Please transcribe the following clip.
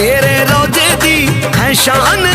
ਤੇਰੇ ਰੋਜੇ ਦੀ ਹੈ ਸ਼ਾਨ